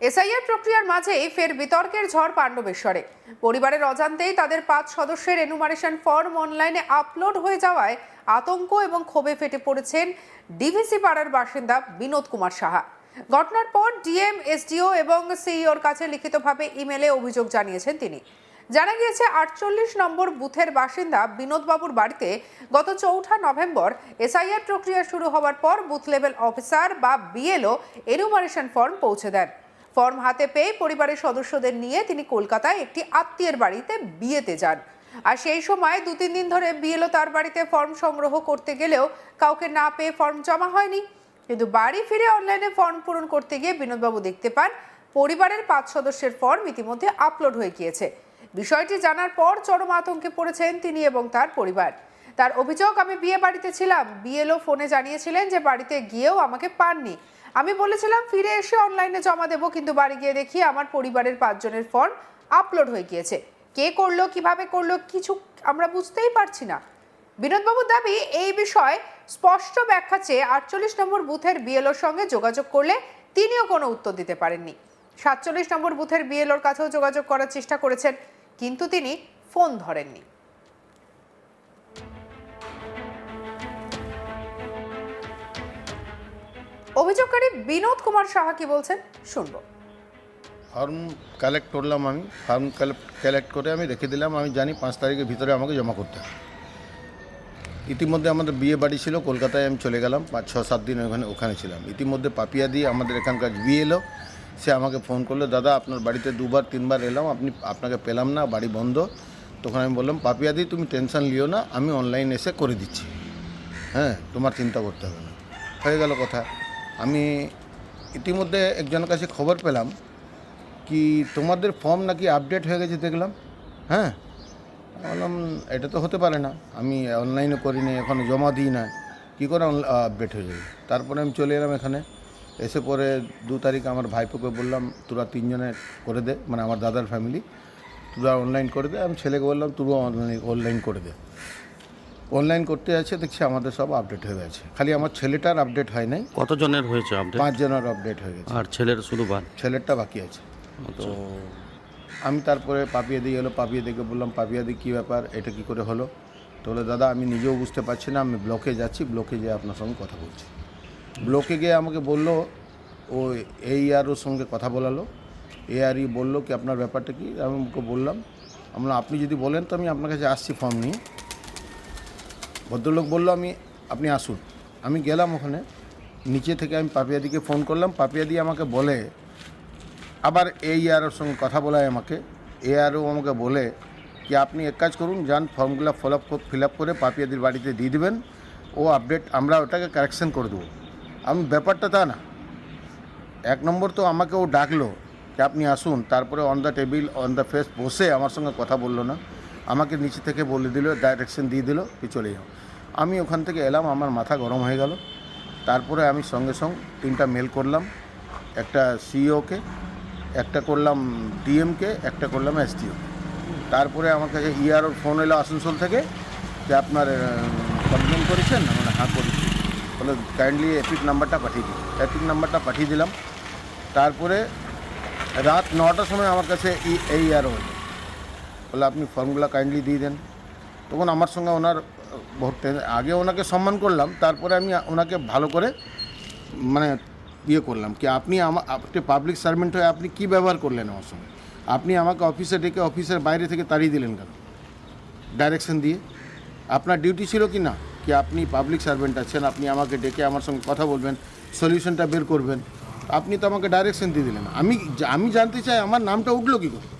SIR প্রক্রিয়ার মাঝেই ফের বিতর্কের ঝড় পাণ্ডবেশ্বরে। পরিবারের অজান্তেই তাদের পাঁচ সদস্যের এনুমারেশন ফর্ম অনলাইনে আপলোড হয়ে যাওয়ায় আতঙ্ক এবং ক্ষোভে ফেটে পড়েছেন ডিভিসি পাড়ার বাসিন্দা বিনোদ কুমার সাহা। ঘটনার পর ডিএম এসডিও এবং সিইওর কাছে লিখিতভাবে ইমেলে অভিযোগ জানিয়েছেন তিনি। জানা গিয়েছে, আটচল্লিশ নম্বর বুথের বাসিন্দা বিনোদবাবুর বাড়িতে গত চৌঠা নভেম্বর এসআইআর প্রক্রিয়া শুরু হওয়ার পর বুথ লেভেল অফিসার বা বিএলও এনুমারেশন ফর্ম পৌঁছে দেন। ফর্ম হাতে পেয়ে পরিবারের সদস্যদের নিয়ে তিনি কলকাতায় একটি আত্মীয়ের বাড়িতে বিয়েতে যান। আর সেই সময় দু তিন দিন ধরে বিএলও তার বাড়িতে ফর্ম সংগ্রহ করতে গেলেও কাউকে না পেয়ে ফর্ম জমা হয়নি। কিন্তু বাড়ি ফিরে অনলাইনে ফর্ম পূরণ করতে গিয়ে বিনোদবাবু দেখতে পান, পরিবারের পাঁচ সদস্যের ফর্ম ইতিমধ্যে আপলোড হয়ে গিয়েছে। বিষয়টি জানার পর চরম আতঙ্কে পড়েছেন তিনি এবং তার পরিবার। তার অভিযোগ, আমি বিয়ে বাড়িতে ছিলাম। বিএলও ফোনে জানিয়েছিলেন যে বাড়িতে গিয়েও আমাকে পাননি। আমি বলেছিলাম, ফিরে এসে অনলাইনে জমা দেবো, কিন্তু বাড়ি গিয়ে দেখি আমার পরিবারের পাঁচজনের ফর্ম আপলোড হয়ে গিয়েছে। কে করল, কীভাবে করল, কিছু আমরা বুঝতেই পারছি না। বিনোদবাবুর দাবি, এই বিষয়ে স্পষ্ট ব্যাখ্যা চেয়ে আটচল্লিশ নম্বর বুথের বিএলওর সঙ্গে যোগাযোগ করলে তিনিও কোনো উত্তর দিতে পারেননি। সাতচল্লিশ নম্বর বুথের বিএলওর কাছেও যোগাযোগ করার চেষ্টা করেছেন, কিন্তু তিনি ফোন ধরেননি। অভিযোগকারী বিনোদ কুমার সাহা কি বলছেন? শুনব। ফর্ম কালেক্ট করলাম আমি। ফর্ম কালেক্ট করে আমি রেখে দিলাম। আমি জানি পাঁচ তারিখের ভিতরে আমাকে জমা করতে হবে। ইতিমধ্যে আমাদের বিয়ে বাড়ি ছিল, কলকাতায় আমি চলে গেলাম। পাঁচ, ছ, সাত দিন ওখানে ওখানে ছিলাম। ইতিমধ্যে পাপিয়া দিয়ে আমাদের এখানকার বিয়ে এলো। সে আমাকে ফোন করল, দাদা, আপনার বাড়িতে দুবার, তিনবার এলাম। আপনি, আপনাকে পেলাম না, বাড়ি বন্ধ। তখন আমি বললাম, পাপিয়া দি, তুমি টেনশন লিও না। আমি অনলাইন এসে করে দিচ্ছি। হ্যাঁ তোমার চিন্তা করতে হবে না। হয়ে গেল কথা। আমি ইতিমধ্যে একজনের কাছে খবর পেলাম কি তোমাদের ফর্ম নাকি আপডেট হয়ে গেছে দেখলাম হ্যাঁ? বললাম, এটা তো হতে পারে না, আমি অনলাইনে করিনি, এখন জমা দিই না, কী করে আপডেট হয়ে যাবে? তারপরে আমি চলে এলাম এখানে, এসে পরে দু তারিখ আমার ভাইপোকে বললাম, তোরা তিনজনে করে দে মানে আমার দাদার ফ্যামিলি তোরা অনলাইন করে দে। আমি ছেলেকে বললাম, তুইও অনলাইন অনলাইন করে দে। অনলাইন করতে আছে দেখছি আমাদের সব আপডেট হয়ে গেছে। খালি আমার ছেলেটার আপডেট হয় নাই। কতজনের হয়েছে আপডেট পাঁচজনের আপডেট হয়ে গেছে। আর ছেলের শুধু বাদ? ছেলেরটা বাকি আছে। তো আমি তারপরে পাপিয়া দিয়ে এলো পাপিয়া দিকে বললাম পাপিয়া দি কী ব্যাপার? এটা কি করে হলো? তো বলে দাদা আমি নিজেও বুঝতে পারছি না আমি ব্লকে যাচ্ছি ব্লকে যেয়ে আপনার সঙ্গে কথা বলছি। ব্লকে গিয়ে আমাকে বলল ও এই আর ওর সঙ্গে কথা বলালো। এ আর ই বলল কি আপনার ব্যাপারটা কি? আমি ওকে বললাম আমরা আপনি যদি বলেন তো আমি আপনার কাছে আসছি ফর্ম নিয়ে। ভদ্রলোক বলল, আমি, আপনি আসুন। আমি গেলাম ওখানে। নিচে থেকে আমি পাপিয়াদিকে ফোন করলাম। পাপিয়াদি আমাকে বলে, আবার এই আরওর সঙ্গে কথা বলায় আমাকে। এ আরও আমাকে বলে কি, আপনি এক কাজ করুন, যান, ফর্মগুলো ফিল আপ ফিল আপ করে পাপিয়াদির বাড়িতে দিয়ে দেবেন। ও আপডেট, আমরা ওটাকে কারেকশন করে দেবো। আমি, ব্যাপারটা তা না। এক নম্বর তো আমাকে ও ডাকলো যে, আপনি আসুন। তারপরে on the table on the face বসে আমার সঙ্গে কথা বলল না। আমাকে নিচে থেকে বলে দিল ডাইরেকশন দিয়ে দিল কি চলে যাও। আমি ওখান থেকে এলাম, আমার মাথা গরম হয়ে গেল। তারপরে আমি সঙ্গে সঙ্গে তিনটা মেল করলাম, একটা সিইওকে একটা করলাম ডিএমকে একটা করলাম এসডিও তারপরে আমার কাছে ইআরওর ফোন এলো আসানসোল থেকে, যে আপনার কমপ্লেন করেছেন? মানে হ্যাঁ করেছি। বলে কাইন্ডলি এপিক নাম্বারটা পাঠিয়ে দিন। এপিক নাম্বারটা পাঠিয়ে দিলাম। তারপরে রাত নটার সময় আমার কাছে এই আরও হলো বলে আপনি ফর্মগুলো কাইন্ডলি দিয়ে দেন। তখন আমার সঙ্গে ওনার টেন- আগে ওনাকে সম্মান করলাম, তারপরে আমি ওনাকে ভালো করে মানে ইয়ে করলাম কি আপনি আমার আপনি পাবলিক সার্ভেন্ট হয়ে আপনি কী ব্যবহার করলেন আমার সঙ্গে? আপনি আমাকে অফিসে ডেকে অফিসের বাইরে থেকে তাড়িয়ে দিলেন কেন? ডাইরেকশন দিয়ে। আপনার ডিউটি ছিল কি না? কি আপনি পাবলিক সার্ভেন্ট আছেন, আপনি আমাকে ডেকে আমার সঙ্গে কথা বলবেন সলিউশনটা বের করবেন। আপনি তো আমাকে ডাইরেকশন দিয়ে দিলেন। আমি আমি জানতে চাই আমার নামটা উঠল কী করে?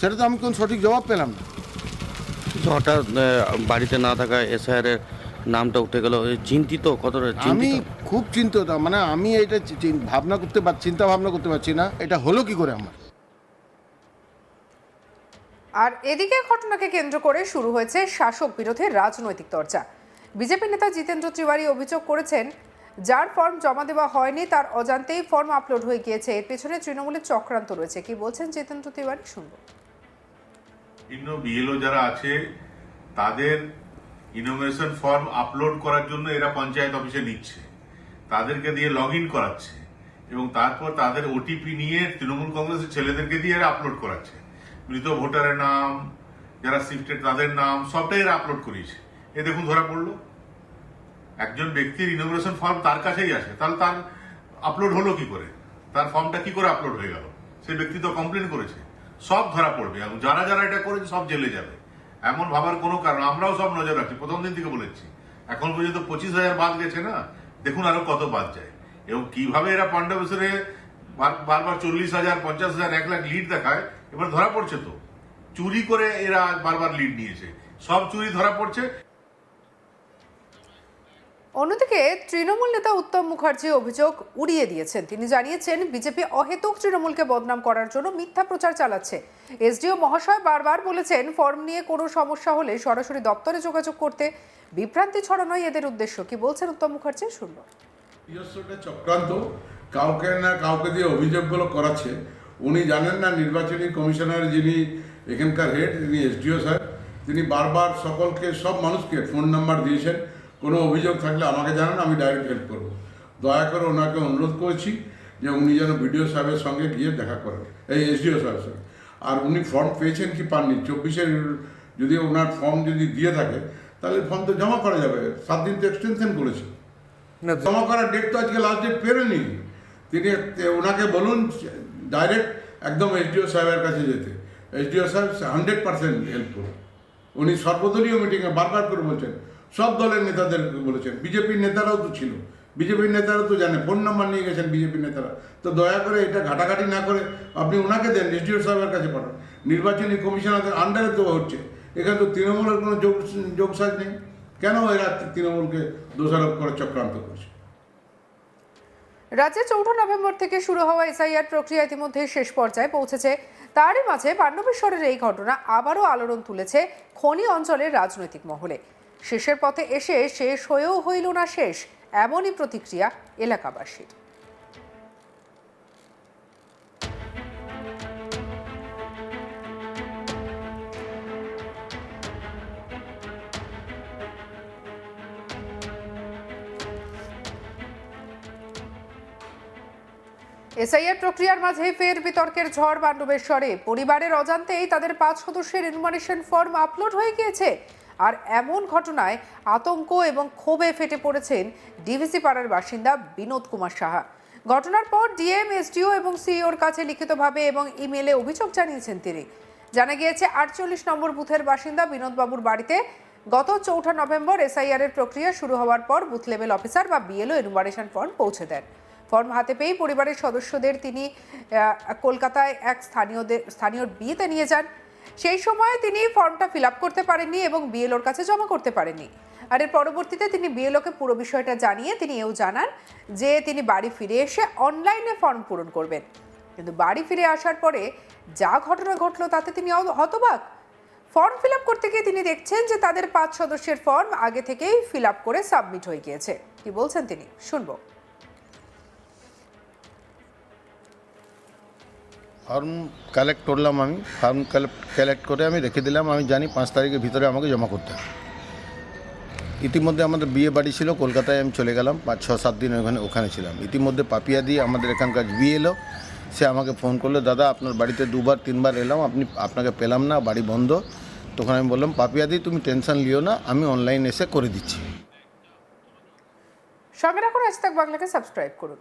সেটা তো আমি কোন সঠিক জবাব পেলাম না। হঠাৎ বাড়িতে না থাকা এসআইআর এর নামটা উঠে গেল চিন্তিত কতটা আমি খুব চিন্তিত মানে আমি এটা ভাবনা করতে পার চিন্তা ভাবনা করতে পারছি না এটা হলো কি করে আমার? আর এদিকে ঘটনাকে কেন্দ্র করে শুরু হয়েছে শাসক বিরোধের রাজনৈতিক চর্চা। বিজেপি নেতা জিতেন্দ্র তিওয়ারি অভিযোগ করেছেন যার ফর্ম জমা দেওয়া হয়নি তার অজান্তেই ফর্ম আপলোড হয়ে গিয়েছে এর পেছনে তৃণমূলের চক্রান্ত রয়েছে কি বলছেন জিতেন্দ্র তিওয়ারি শুনব। বিভিন্ন বিএলও যারা আছে, তাদের ইনোভেশন ফর্ম আপলোড করার জন্য এরা পঞ্চায়েত অফিসে নিচ্ছে। তাদেরকে দিয়ে লগ ইন করাচ্ছে। এবং তারপর তাদের ওটিপি নিয়ে তৃণমূল কংগ্রেসের ছেলেদেরকে দিয়ে এরা আপলোড করাচ্ছে। মৃত ভোটারের নাম, যারা শিফটেড তাদের নাম, সবটাই এরা আপলোড করিয়েছে। এ দেখুন ধরা পড়ল। একজন ব্যক্তির ইনোগ্রেশন ফর্ম তার কাছেই আছে তাহলে তার আপলোড হলো কি করে? তার ফর্মটা কি করে আপলোড হয়ে গেল? সেই ব্যক্তি তো কমপ্লেন করেছে। সব ধরা পড়বে। এবং যারা যারা এটা করেছে সব জেলে যাবে। এমন ভাবার কোনো কারণ, আমরাও সব নজর রাখছি প্রথম দিন থেকে বলেছি। এখন পর্যন্ত পঁচিশ হাজার বাদ গেছে না? দেখুন আরও কত বাদ যায়। এবং কীভাবে এরা পাণ্ডবেশ্বরে বার- বারবার চল্লিশ হাজার, পঞ্চাশ হাজার, এক লাখ লিড দেখায়, এবার ধরা পড়ছে তো। চুরি করে এরা বারবার লিড নিয়েছে। সব চুরি ধরা পড়ছে। অন্যদিকে তৃণমূল নেতা উত্তম মুখার্জি অভিযোগ উড়িয়ে দিয়েছেন। তিনি জানিয়েছেন, বিজেপি অহেতুক তৃণমূলকে বদনাম করার জন্য মিথ্যা প্রচার চালাচ্ছে। এসডিও মহাশয় বারবার বলেছেন, ফর্ম নিয়ে কোনো সমস্যা হলে সরাসরি দপ্তরে যোগাযোগ করতে বিভ্রান্তি ছড়ানোই এদের উদ্দেশ্য। কি বলছেন উত্তম মুখার্জি? একটা চক্রান্ত। কাউকে না কাউকে দিয়ে অভিযোগগুলো করাচ্ছে, উনি জানেন না নির্বাচনী কমিশনার যিনি, এখানকার হেড তিনি এসডিও স্যার, তিনি বারবার সকলকে, সব মানুষকে ফোন নাম্বার দিয়েছেন। কোনো অভিযোগ থাকলে আমাকে জানান আমি ডাইরেক্ট হেল্প করব। দয়া করে ওনাকে অনুরোধ করেছি যে উনি যেন বিডিও সাহেবের সঙ্গে গিয়ে দেখা করেন এই এসডিও সাহেবের সঙ্গে আর উনি ফর্ম পেয়েছেন কি পাননি? চব্বিশের যদি ওনার ফর্ম যদি দিয়ে থাকে তাহলে ফর্ম তো জমা করা যাবে। সাত দিন তো এক্সটেনশন করেছে। জমা করার ডেট তো আজকে লাস্ট ডেট পেরেনি। তিনি ওনাকে বলুন ডাইরেক্ট একদম এসডিও সাহেবের কাছে যেতে। এসডিও সাহেব হান্ড্রেড পার্সেন্ট হেল্প করুন। উনি সর্বদলীয় মিটিংয়ে বারবার করে বলছেন সব দলের নেতাদের বলেছেন। বিজেপির নেতারাও তো ছিল। বিজেপির নেতারা তো জানে, ফোন নাম্বার নিয়ে গেছেন বিজেপির নেতারা। তো দয়া করে এটা ঘাটাঘাটি না করে আপনি ওনাকে দেন, এসডিও সাহেবের কাছে পাঠান। নির্বাচনী কমিশনারদের আন্ডারে তো হচ্ছে। এখানে তো তৃণমূলের কোনো যোগ যোগসাজ নেই। কেন এরা তৃণমূলকে দোষারোপ করে চক্রান্ত করছে? রাজ্যে চৌঠা নভেম্বর থেকে শুরু হওয়া এসআইআর প্রক্রিয়া ইতিমধ্যে শেষ পর্যায়ে পৌঁছেছে। তারই মাঝে পাণ্ডবেশ্বরের এই ঘটনা আবারও আলোড়ন তুলেছে খনি অঞ্চলের রাজনৈতিক মহলে। শেষের পথে এসে শেষ হয়েও হইল না শেষ, এমনই প্রতিক্রিয়া এলাকাবাসীর। এসআইআর প্রক্রিয়ার মাঝে ফের বিতর্কের ঝড় বান্ডবেশ্বরে পরিবারের অজান্তেই তাদের পাঁচ সদস্যের ইনফরমেশন ফর্ম আপলোড হয়ে গিয়েছে। আর এমন ঘটনায় আতঙ্ক এবং ক্ষোভে ফেটে পড়েছেন ডিভিসি পাড়ার বাসিন্দা বিনোদ কুমার সাহা। ঘটনার পর ডিএম, এসডিও এবং সিইওর কাছে লিখিতভাবে এবং ইমেলে অভিযোগ জানিয়েছেন তিনি। জানা গিয়েছে, আটচল্লিশ নম্বর বুথের বাসিন্দা বিনোদবাবুর বাড়িতে গত চৌঠা নভেম্বর এসআইআর এর প্রক্রিয়া শুরু হওয়ার পর বুথ লেভেল অফিসার বা বিএলও এনুমারেশন ফর্ম পৌঁছে দেন। ফর্ম হাতে পেয়েই পরিবারের সদস্যদের তিনি কলকাতায় এক স্থানীয়দের, স্থানীয় বিয়েতে নিয়ে যান। সেই সময়ে তিনি ফর্মটা ফিল আপ করতে পারেননি এবং বিএলওর কাছে জমা করতে পারেননি। আর এর পরবর্তীতে তিনি বিএলওকে পুরো বিষয়টা জানিয়ে তিনি এও জানান যে তিনি বাড়ি ফিরে এসে অনলাইনে ফর্ম পূরণ করবেন। কিন্তু বাড়ি ফিরে আসার পরে যা ঘটনা ঘটলো তাতে তিনি হতবাক। ফর্ম ফিল আপ করতে গিয়ে তিনি দেখছেন যে তাদের পাঁচ সদস্যের ফর্ম আগে থেকেই ফিল আপ করে সাবমিট হয়ে গিয়েছে। কি বলছেন তিনি? শুনব। ফর্ম কালেক্ট করলাম আমি, ফর্ম কালেক্ট করে আমি রেখে দিলাম। আমি জানি পাঁচ তারিখের ভিতরে আমাকে জমা করতে হবে। ইতিমধ্যে আমাদের বিয়ে বাড়ি ছিল, কলকাতায় আমি চলে গেলাম, পাঁচ, ছ, সাত দিন ওখানে ওখানে ছিলাম। ইতিমধ্যে পাপিয়া দিয়ে আমাদের এখানকার বিয়ে এলো, সে আমাকে ফোন করল, দাদা, আপনার বাড়িতে দুবার, তিনবার এলাম, আপনি, আপনাকে পেলাম না, বাড়ি বন্ধ। তখন আমি বললাম, পাপিয়া দি, তুমি টেনশন লিও না, আমি অনলাইন এসে করে দিচ্ছি। সঙ্গে রাখুন, আজ বাংলাকে সাবস্ক্রাইব করুন।